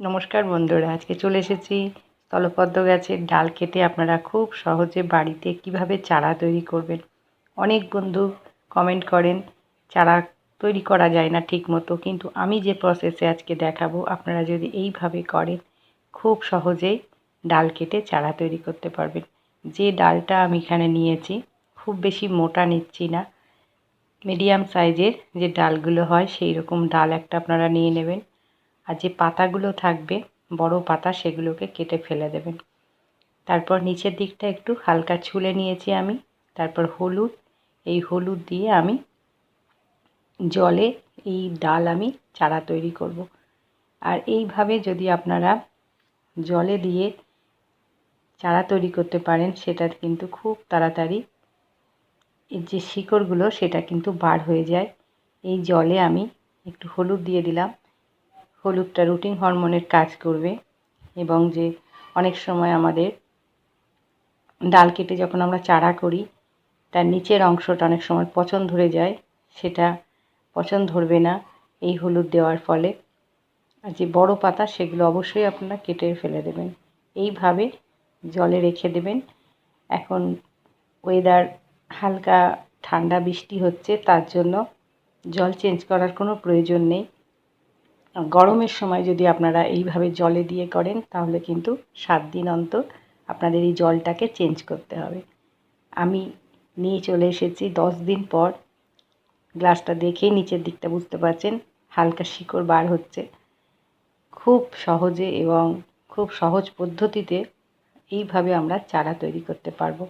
নমস্কার বন্ধুরা, আজকে চলে এসেছি স্থলপদ্ম গাছের ডাল কেটে আপনারা খুব সহজে বাড়িতে কীভাবে চারা তৈরি করবেন। অনেক বন্ধু কমেন্ট করেন, চারা তৈরি করা যায় না ঠিক মতো, কিন্তু আমি যে প্রসেসে আজকে দেখাবো, আপনারা যদি এইভাবে করেন, খুব সহজেই ডাল কেটে চারা তৈরি করতে পারবেন। যে ডালটা আমি এখানে নিয়েছি, খুব বেশি মোটা নিচ্ছি না মিডিয়াম সাইজের যে ডালগুলো হয় সেই রকম ডাল একটা আপনারা নিয়ে নেবেন। আর যে পাতাগুলো থাকবে, বড় পাতা, সেগুলোকে কেটে ফেলে দেবেন। তারপর নিচের দিকটা একটু হালকা ছুলে নিয়েছি আমি। তারপর হলুদ, এই হলুদ দিয়ে আমি জলে এই ডাল আমি চারা তৈরি করব। আর এইভাবে যদি আপনারা জলে দিয়ে চারা তৈরি করতে পারেন, সেটা কিন্তু খুব তাড়াতাড়ি এর যে শিকড়গুলো, সেটা কিন্তু বার হয়ে যায়। এই জলে আমি একটু হলুদ দিয়ে দিলাম। হলুদটা রুটিন হরমোনের কাজ করবে এবং যে অনেক সময় আমাদের ডাল কেটে যখন আমরা চারা করি, তার নিচের অংশটা অনেক সময় পচন ধরে যায়, সেটা পচন ধরবে না। এই হলুদ দেওয়ার ফলে আর যে বড় পাতা, সেগুলো অবশ্যই আপনারা কেটে ফেলে দেবেন। এইভাবে জলে রেখে দেবেন। এখন ওয়েদার হালকা ঠান্ডা বৃষ্টি হচ্ছে, তার জন্য জল চেঞ্জ করার কোনো প্রয়োজন নেই। গরমের সময় যদি আপনারা এইভাবে জলে দিয়ে করেন, তাহলে কিন্তু সাত দিন অন্তর আপনাদের এই জলটাকে চেঞ্জ করতে হবে। আমি নিয়ে চলে এসেছি দশ দিন পর। গ্লাসটা দেখেই নিচের দিকটা বুঝতে পারছেন, হালকা শিকড় বার হচ্ছে। খুব সহজে এবং খুব সহজ পদ্ধতিতে এইভাবে আমরা চারা তৈরি করতে পারব।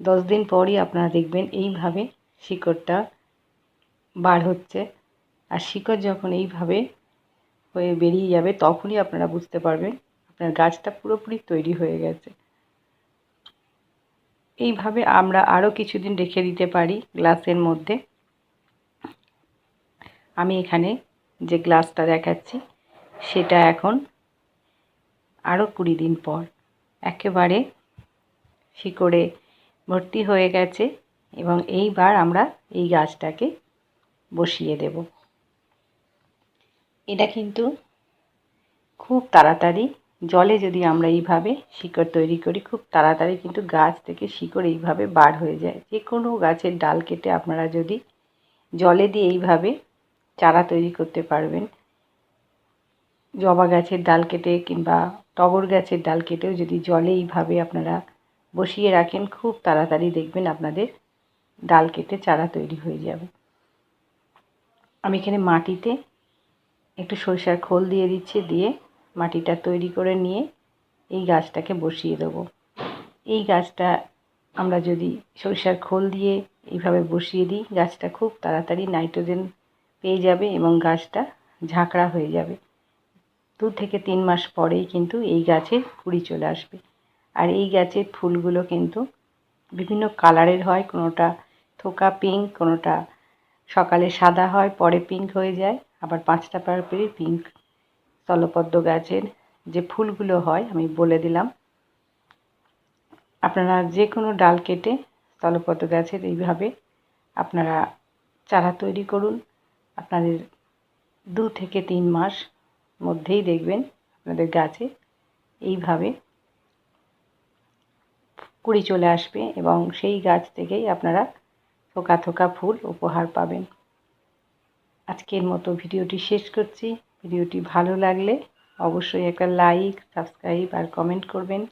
দশ দিন পরই আপনারা দেখবেন এইভাবে শিকড়টা বার হচ্ছে। আর শিকড় যখন এইভাবে হয়ে বেরিয়ে যাবে, তখনই আপনারা বুঝতে পারবেন আপনার গাছটা পুরোপুরি তৈরি হয়ে গেছে। এইভাবে আমরা আরও কিছুদিন রেখে দিতে পারি গ্লাসের মধ্যে। আমি এখানে যে গ্লাসটা দেখাচ্ছি, সেটা এখন আরও কুড়ি দিন পর একেবারে শিকড়ে ভর্তি হয়ে গেছে এবং এইবার আমরা এই গাছটাকে বসিয়ে দেব। এটা কিন্তু খুব তাড়াতাড়ি, জলে যদি আমরা এইভাবে শিকড় তৈরি করি, খুব তাড়াতাড়ি কিন্তু গাছ থেকে শিকড় এইভাবে বার হয়ে যায়। যে কোনো গাছের ডাল কেটে আপনারা যদি জলে দিয়ে এইভাবে চারা তৈরি করতে পারবেন, জবা গাছের ডাল কেটে কিংবা টগর গাছের ডাল কেটেও যদি জলে এইভাবে আপনারা বসিয়ে রাখেন, খুব তাড়াতাড়ি দেখবেন আপনাদের ডাল কেটে চারা তৈরি হয়ে যাবে। আমি এখানে মাটিতে একটু সরিষার খোল দিয়ে দিচ্ছি, দিয়ে মাটিটা তৈরি করে নিয়ে এই গাছটাকে বসিয়ে দেবো। এই গাছটা আমরা যদি সরিষার খোল দিয়ে এইভাবে বসিয়ে দিই, গাছটা খুব তাড়াতাড়ি নাইট্রোজেন পেয়ে যাবে এবং গাছটা ঝাঁকড়া হয়ে যাবে। দু থেকে তিন মাস পরেই কিন্তু এই গাছের কুড়ি চলে আসবে। আর এই গাছের ফুলগুলো কিন্তু বিভিন্ন কালারের হয়, কোনোটা থোকা পিঙ্ক, কোনোটা সকালে সাদা হয়, পরে পিঙ্ক হয়ে যায়। আবার পাঁচটা পার পেরে পিঙ্ক স্থলপদ্ম গাছের যে ফুলগুলো হয়, আমি বলে দিলাম। আপনারা যে কোনো ডাল কেটে স্থলপদ্ম গাছের এইভাবে আপনারা চারা তৈরি করুন। আপনাদের দু থেকে তিন মাস মধ্যেই দেখবেন আপনাদের গাছে এইভাবে কুড়ি চলে আসবে এবং সেই গাছ থেকেই আপনারা থোকা থোকা ফুল উপহার পাবেন। আজকের মতো ভিডিওটি শেষ করছি। ভিডিওটি ভালো লাগলে অবশ্যই একটা লাইক, সাবস্ক্রাইব আর কমেন্ট করবেন।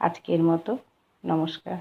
আজকের মতো, নমস্কার।